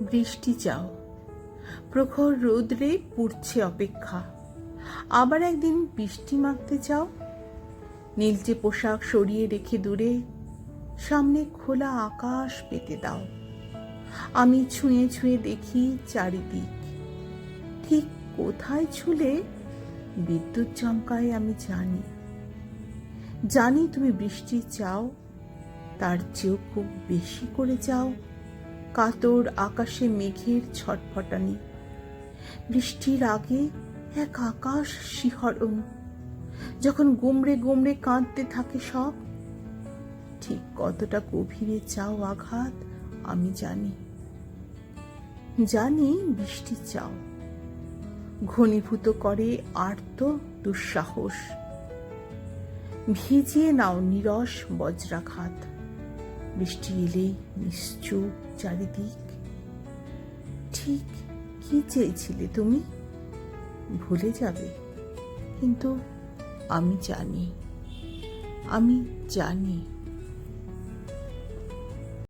বৃষ্টি চাও প্রখর রৌদ্রে পুড়ছে অপেক্ষা। আবার একদিন বৃষ্টি মাখতে চাও নীলচে পোশাক সরিয়ে রেখে দূরে, সামনে খোলা আকাশ পেতে দাও। আমি ছুঁয়ে ছুঁয়ে দেখি চারিদিক। ঠিক কোথায় ছুলে বিদ্যুৎ চমকায় আমি জানি। জানি তুমি বৃষ্টি চাও, তার চেয়েও খুব বেশি করে চাও। কাতর আকাশে মেঘের ছটফটানি। বৃষ্টির আগে এক আকাশ শিহরণ, যখন গুমড়ে গুমড়ে কাঁদতে থাকে সব। ঠিক কতটা গভীরে চাও আঘাত, আমি জানি। জানি বৃষ্টি চাও। ঘনীভূত করে আর্ত দুঃসাহস। ভিজিয়ে নাও নিরস বজ্রাঘাত। বৃষ্টি এলেই নিশ্চুপ চারিদিক। ঠিক কি চেয়েছিলে তুমি? ভুলে যাবে। কিন্তু আমি জানি আমি জানি।